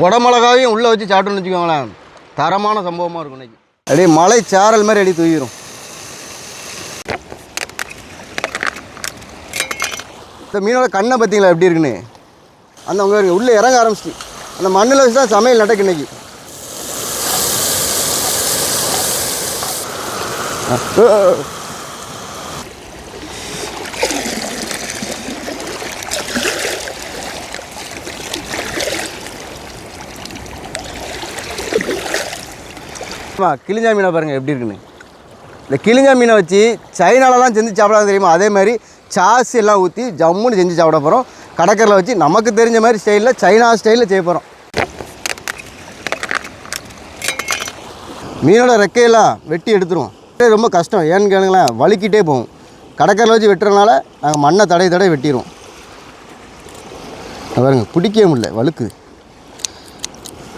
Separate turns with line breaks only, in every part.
குடமிளகாவையும் உள்ளே வச்சு சாப்பிட்டோம்னு வச்சுக்கோங்களேன். தரமான சம்பவமாக இருக்கும் இன்னைக்கு. அப்படியே மலை சாரல் மாதிரி அடி தூயிடும் இந்த மீனோட கண்ணை பார்த்தீங்களா எப்படி இருக்குன்னு? அந்த அவங்க உள்ளே இறங்க ஆரம்பிச்சிட்டு. அந்த மண்ணில் வச்சு தான் சமையல் நடக்கு இன்னைக்கு. ஆமாம் கிளிஞ்சா மீனை பாருங்கள் எப்படி இருக்குன்னு. இந்த கிளிஞ்சா மீனை வச்சு சைனாலலாம் செஞ்சு சாப்பிடாது தெரியுமா? அதே மாதிரி சாஸ் எல்லாம் ஊற்றி ஜம்முன்னு செஞ்சு சாப்பிட போகிறோம் கடற்கரையில் வச்சு நமக்கு தெரிஞ்ச மாதிரி ஸ்டைலில் சைனா ஸ்டைலில் செய்ய போகிறோம் மீனோட ரெக்கையெல்லாம் வெட்டி எடுத்துருவோம். ரொம்ப கஷ்டம். ஏன்னு கேளுங்களேன் வலிக்கிட்டே போகும். கடற்கரையில் வச்சு வெட்டுறதுனால நாங்கள் மண்ணை தடை தடை வெட்டிடுவோம் பாருங்க பிடிக்கவே முடியல வழுக்குது.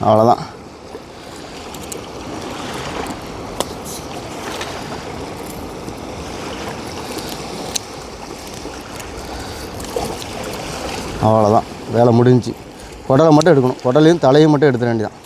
அவ்வளோதான் அவ்வளோதான் வேலை முடிஞ்சு. குடலை மட்டும் எடுக்கணும். குடலையும் தலையும் மட்டும் எடுத்துட வேண்டியதான்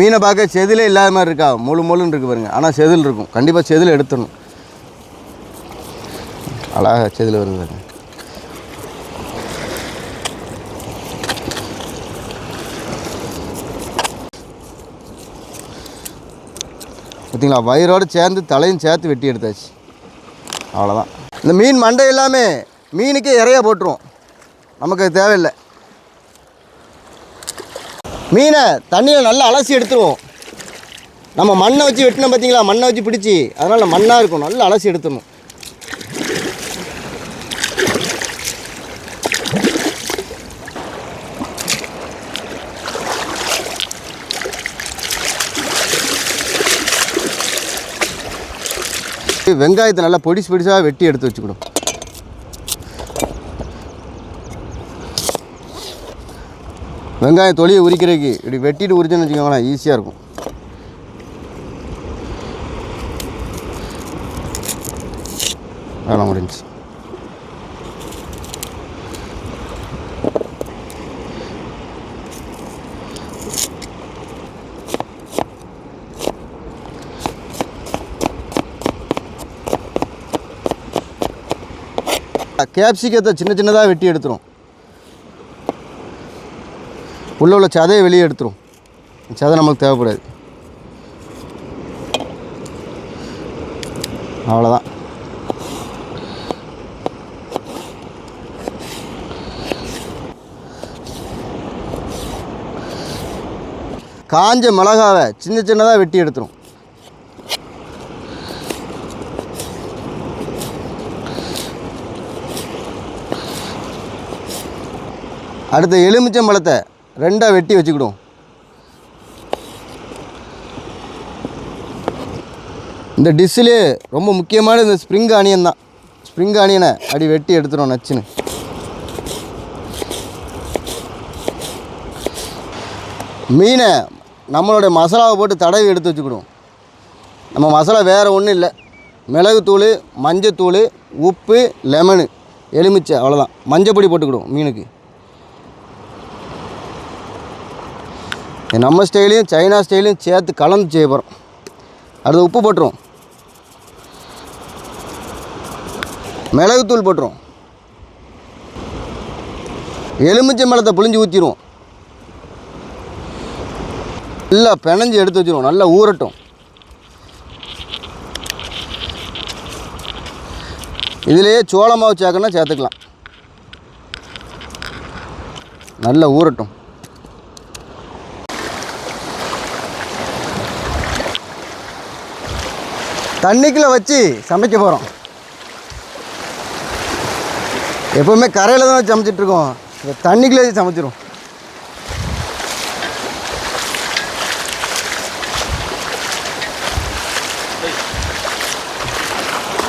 மீனை பார்க்க செதிலே இல்லாத மாதிரி இருக்கா? முழு முழுன்னு இருக்கு பாருங்க. ஆனால் செதில் இருக்கும். கண்டிப்பாக செதில் எடுத்துடணும். அழகாக செதில் வருது பாருங்க. பார்த்தீங்களா வயிறோடு சேர்ந்து தலையும் சேர்த்து வெட்டி எடுத்தாச்சு. அவ்வளோதான் இந்த மீன் மண்டை எல்லாமே மீனுக்கே இறைய போட்டுருவோம் நமக்கு அது தேவையில்லை. மீனை தண்ணியில் நல்லா அலசி எடுத்துருவோம். நம்ம மண்ணை வச்சு வெட்டினோம் பார்த்தீங்களா மண்ணை வச்சு பிடிச்சி. அதனால் மண்ணாக இருக்கும். நல்லா அலசி எடுத்துடணும். வெங்காயத்தை நல்லா பொடிசு பொடிசாக வெட்டி எடுத்து வச்சுக்கணும். வெங்காயம் தொலியை உரிக்கிறதுக்கு இப்படி வெட்டிட்டு உரிச்சுன்னு வச்சுக்கோங்களேன் ஈஸியாக இருக்கும். வேலை முடிஞ்சு. கேப்சிகத்தை சின்ன சின்னதாக வெட்டி எடுத்துரும். உள்ளே உள்ள சதையை வெளியே எடுத்துரும். சதை நமக்கு தேவைப்படாது. அவ்வளோதான் காஞ்ச மிளகாவை சின்ன சின்னதாக வெட்டி எடுத்துரும். அடுத்த எலுமிச்சம்பழத்தை ரெண்டாக வெட்டி வச்சுக்கிடுவோம். இந்த டிஷ்ஷிலே ரொம்ப முக்கியமான இந்த ஸ்ப்ரிங் ஆனியன் தான். ஸ்ப்ரிங் ஆனியனை அடி வெட்டி எடுத்துடும் நச்சுன்னு. மீனை நம்மளுடைய மசாலாவை போட்டு தடவி எடுத்து வச்சுக்கிடுவோம். நம்ம மசாலா வேறு ஒன்றும் இல்லை. மிளகுத்தூள் மஞ்சத்தூள் உப்பு லெமனு எலுமிச்சை அவ்வளோதான் மஞ்சப்பொடி போட்டுக்கிடுவோம் மீனுக்கு. நம்ம ஸ்டைலையும் சைனா ஸ்டைலையும் சேர்த்து கலந்து செய்ய போகிறோம் அடுத்து உப்பு போட்டுரும் மிளகுத்தூள் போட்டுரும் எலுமிச்சை மலத்தை புளிஞ்சு ஊற்றிடுவோம் நல்லா பிணைஞ்சு எடுத்து வச்சிருவோம் நல்லா ஊறட்டும். இதுலேயே சோளமாக மாவு சேர்க்கணும்னா சேர்த்துக்கலாம். நல்லா ஊறட்டும். தண்ணிக்குள்ளே வச்சு சமைக்க போகிறோம் எப்போவுமே கரையில் தான் வச்சு சமைச்சிட்டு இருக்கோம். இந்த தண்ணிக்குள்ளே வச்சு சமைச்சிரும்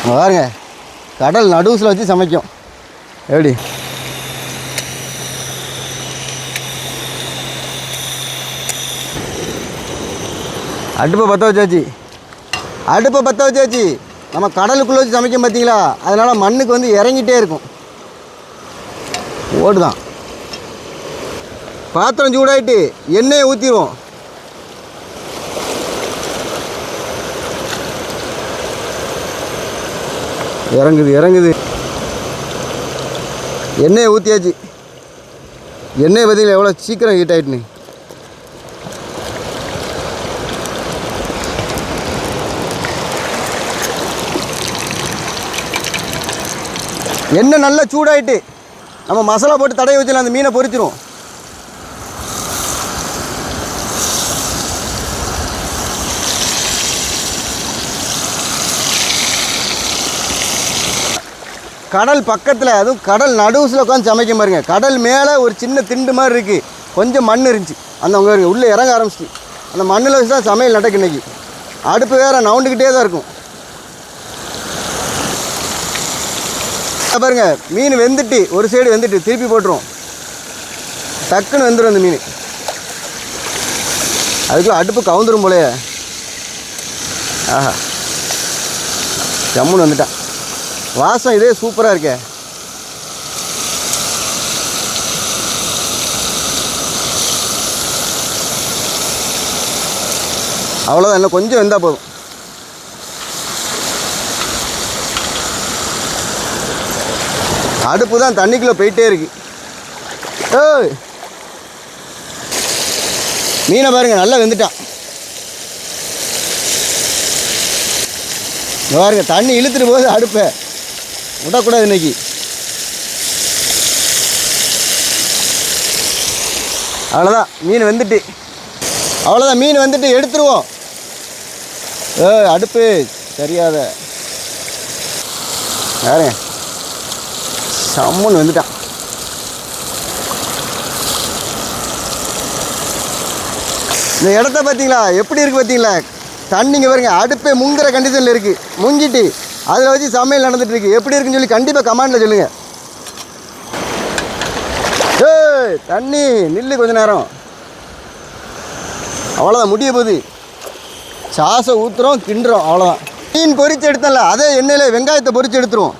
பாருங்க கடல் நடுவுசில் வச்சு சமைக்கும். எப்படி? அடுப்பை பற்ற வச்சாச்சு. அடுப்பை பற்ற வச்சாச்சு. நம்ம கடலுக்குள்ளே வச்சு சமைக்கும் பார்த்தீங்களா அதனால் மண்ணுக்கு வந்து இறங்கிட்டே இருக்கும். ஓடுதான். பாத்திரம் சூடாயிட்டு எண்ணெயை ஊற்றிடுவோம் இறங்குது இறங்குது. எண்ணெயை ஊற்றியாச்சு எண்ணெய் பார்த்தீங்களா எவ்வளோ சீக்கிரம் ஹீட் ஆகிட்டுன்னு எண்ணெய் நல்லா சூடாயிட்டு நம்ம மசாலா போட்டு தடவை வச்சிடலாம் அந்த மீனை பொறிச்சிரும் கடல் பக்கத்தில் அதுவும் கடல் நடுவுசில் உட்காந்து சமைக்க பாருங்க. கடல் மேலே ஒரு சின்ன திண்டு மாதிரி இருக்குது கொஞ்சம் மண் இருந்துச்சு. அந்த அங்கே உள்ளே இறங்க ஆரம்பிச்சிட்டு. அந்த மண்ணில் வச்சு தான் சமையல் நடக்கு இன்றைக்கி அடுப்பு வேறு நவுண்டுக்கிட்டே தான் இருக்கும். பாருங்க. மீன் வெந்துட்டு ஒரு சைடு வெந்துட்டு திருப்பி போட்டுரும் டக்குன்னு வெந்துடும் அந்த மீன். அதுக்குள்ள அடுப்பு கவுந்துரும் போலே ஆஹா. ஜம்முன்னு வந்துட்டான். வாசம் இதே சூப்பராக இருக்கே. அவ்வளோதான் இன்னும் கொஞ்சம் வெந்தால் போதும். அடுப்பு தான் தண்ணிக்குள்ளே போயிட்டே இருக்கு. ஏய். மீனை பாருங்க நல்லா வெந்துட்டான். பாருங்க தண்ணி இழுத்துட்டு போகுது அடுப்பை. விடக்கூடாது இன்னைக்கு. அவ்வளோதான் மீன் வந்துட்டு. அவ்வளோதான் மீன் வந்துட்டு எடுத்துருவோம். ஏ அடுப்பு சரியாத. யாருங்க சம்முன்னு வந்துட்டான். இந்த இடத்த பார்த்தீங்களா? எப்படி இருக்கு பார்த்தீங்களா? தண்ணிங்க பாருங்க அடுப்பே முங்குற கண்டிஷனில் இருக்குது முங்கிட்டு அதில் வச்சு சமையல் நடந்துட்டு இருக்கு. எப்படி இருக்குன்னு சொல்லி கண்டிப்பாக கமாண்டில் சொல்லுங்க. ஏய் தண்ணி நில்லு கொஞ்ச நேரம். அவ்வளோதான் முடிய போகுது. சாசை ஊற்றுறோம் கிண்டுறோம் அவ்வளோதான் மீன் பொறிச்சு எடுத்தல அதே எண்ணெயில் வெங்காயத்தை பொறிச்சு எடுத்துருவோம்.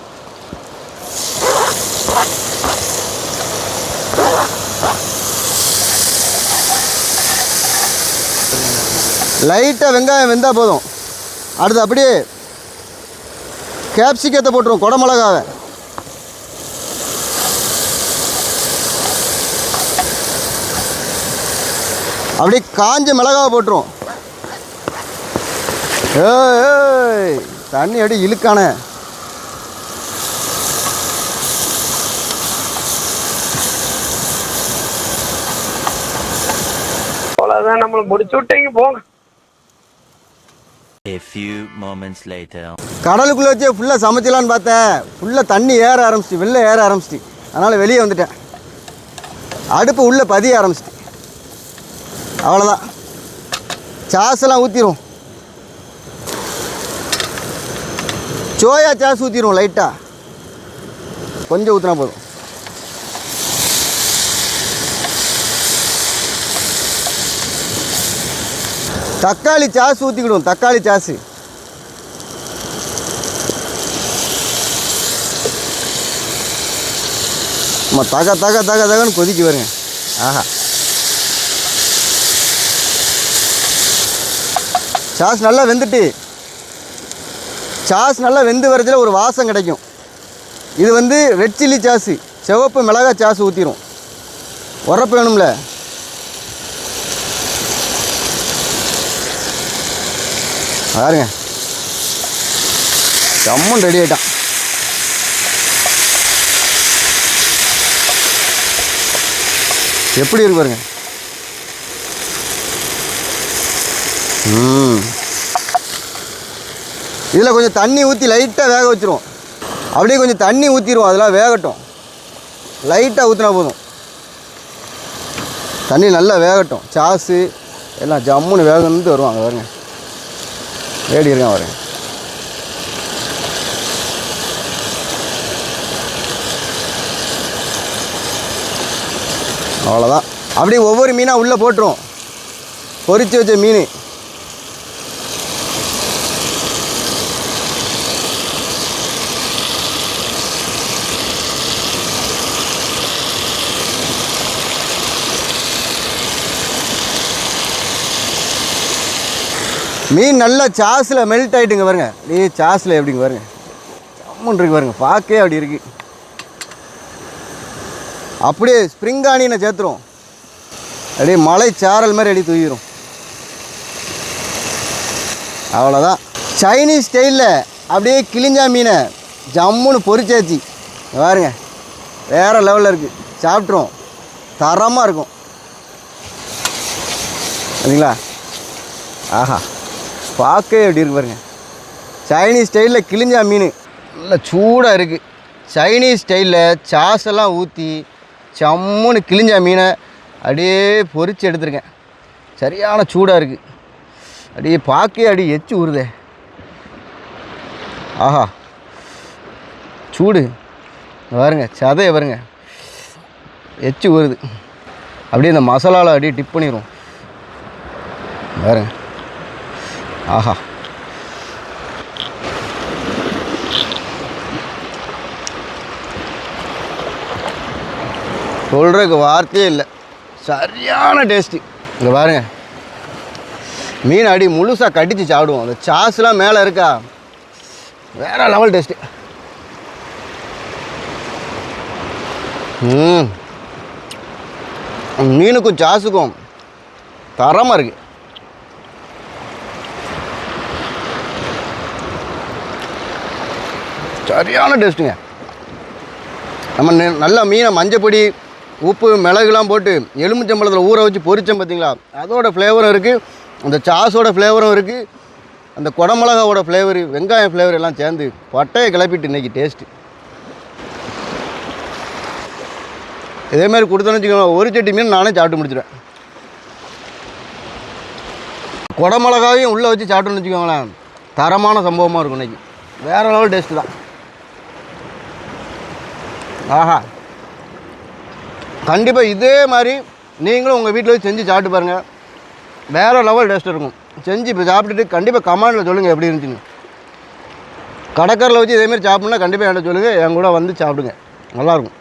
லைட்டாக வெங்காயம் வெந்தால் போதும். அடுத்து அப்படியே கேப்சிக்கத்தை போட்டுருவோம் குடமிளகாவை அப்படியே காஞ்ச மிளகாவை போட்டுருவோம். ஏய் ஏய் தண்ணி அப்படியே இழுக்கானே.
அவ்வளவுதான் நம்மள முடிச்சு விட்டீங்க போங்க.
A few moments later.
கடலுக்குள்ளே வச்சு ஃபுல்லாக சமைச்சலான்னு பார்த்தேன். ஃபுல்லாக தண்ணி ஏற ஆரம்பிச்சிட்டு வெளில ஏற ஆரம்பிச்சிட்டு. அதனால் வெளியே வந்துட்டேன். அடுப்பு உள்ளே பதிய ஆரம்பிச்சிட்டு. அவ்வளோதான் சாஸெல்லாம் ஊற்றிடும் சோயா சாஸ் ஊற்றிடும் லைட்டாக கொஞ்சம் ஊற்றினா போதும். தக்காளி சாஸ் ஊற்றிக்கிடும் தக்காளி சாஸு. நம்ம தக தக தக தகன்னு கொதிக்க வருங்க ஆஹா. சாஸ் நல்லா வெந்துட்டு சாஸ் நல்லா வெந்து வரதுல ஒரு வாசம் கிடைக்கும். இது வந்து ரெட் சில்லி சாஸு சிவப்பு மிளகாய் சாஸ் ஊற்றிடும் உரப்பு வேணும்ல. பாருங்க. ஜம்முன் ரெடி ஆயிட்டான். எப்படி இருக்கு பாருங்க. இதில் கொஞ்சம் தண்ணி ஊற்றி லைட்டாக வேக வச்சுருவோம். அப்படியே கொஞ்சம் தண்ணி ஊற்றிடுவோம் அதெல்லாம் வேகட்டும். லைட்டாக ஊற்றினா போதும். தண்ணி நல்லா வேகட்டும். சாஸு எல்லாம் ஜம்முன்னு வேகணுன்ட்டு வருவாங்க பாருங்க. வேடி இருக்கான் அவர் அவ்வளோதான் அப்படியே ஒவ்வொரு மீனாக உள்ளே போட்டுரும். பொறிச்சு வச்ச மீன். மீன் நல்லா சாஸில் மெல்ட் ஆகிட்டுங்க பாருங்க. அப்படியே சாஸில் எப்படிங்க பாருங்க. ஜம்முன்னு இருக்கு பாருங்க. பார்க்கவே அப்படி இருக்கு. அப்படியே ஸ்ப்ரிங் ஆனியனை சேர்த்துரும். அப்படியே மலை சாரல் மாதிரி அடி தூயிடும் அவ்வளோதான் சைனீஸ் ஸ்டைலில் அப்படியே கிழிஞ்சா மீனை ஜம்முன்னு பொறிச்சாச்சு. பாருங்க. வேறு லெவலில் இருக்குது சாப்பிட்ருவோம் தரமாக இருக்கும். சரிங்களா? ஆஹா. பார்க்கவே எப்படி இருக்கு பாருங்க. சைனீஸ் ஸ்டைலில் கிழிஞ்சா மீன். நல்ல சூடாக இருக்குது சைனீஸ் ஸ்டைலில் சாஸ் எல்லாம் ஊற்றி செம்முன்னு கிழிஞ்சா மீனை அப்படியே பொறிச்சு எடுத்திருக்கேன். சரியான சூடாக இருக்குது அப்படியே பார்க்கவே அப்படியே எச்சு உருதே ஆஹா. சூடு. வருங்க பாருங்க சதையை பாருங்க. எச்சு வருது அப்படியே இந்த மசாலாவில் அப்படியே டிப் பண்ணிடுவோம் பாருங்க. ஆஹா. சொல்கிறதுக்கு வார்த்தையே இல்லை. சரியான டேஸ்ட்டு. இங்கே பாருங்க. மீன் அடி முழுசாக கடித்து சாப்பிடுவோம். அந்த சாஸ்லாம் மேலே இருக்கா? வேற லெவல் டேஸ்ட்டு ம். மீனுக்கும் சாஸுக்கும் தரமாக இருக்குது சரியான டேஸ்ட்டுங்க. நம்ம நெ- நல்லா மீனை மஞ்சப்பொடி உப்பு மிளகுலாம் போட்டு எலுமிச்சம்பழத்தில் ஊற வச்சு பொரித்தோம் பார்த்தீங்களா அதோட ஃப்ளேவரும் இருக்குது அந்த சாஸோட ஃப்ளேவரும் இருக்குது அந்த குடமிளகாவோட ஃப்ளேவர் வெங்காயம் ஃப்ளேவர் எல்லாம் சேர்ந்து பட்டையை கிளப்பிட்டு இன்னைக்கு டேஸ்ட்டு இதேமாதிரி கொடுத்தோன்னு வச்சுக்கோங்க ஒரு சட்டி மீன் நானே சாப்பிட்டு முடிச்சிடுவேன் குடமிளகாவையும் உள்ளே வச்சு சாப்பிட்டோன்னு வச்சுக்கோங்களேன் தரமான சம்பவமாக இருக்கும் இன்னைக்கு. வேறு லெவல் டேஸ்ட்டு தான். ஆஹா. கண்டிப்பாக இதே மாதிரி நீங்களும் உங்கள் வீட்டில் செஞ்சு சாப்பிட்டு பாருங்கள் வேறு லெவல் டேஸ்ட் இருக்கும். செஞ்சு இப்போ சாப்பிட்டுட்டு கண்டிப்பாக கமாண்டில் சொல்லுங்கள் எப்படி இருந்துச்சுன்னு. கடற்கரில் வச்சு இதேமாரி சாப்பிட்ணுன்னா கண்டிப்பாக என்கிட்ட சொல்லுங்கள் என் கூட வந்து சாப்பிடுங்க. நல்லாயிருக்கும்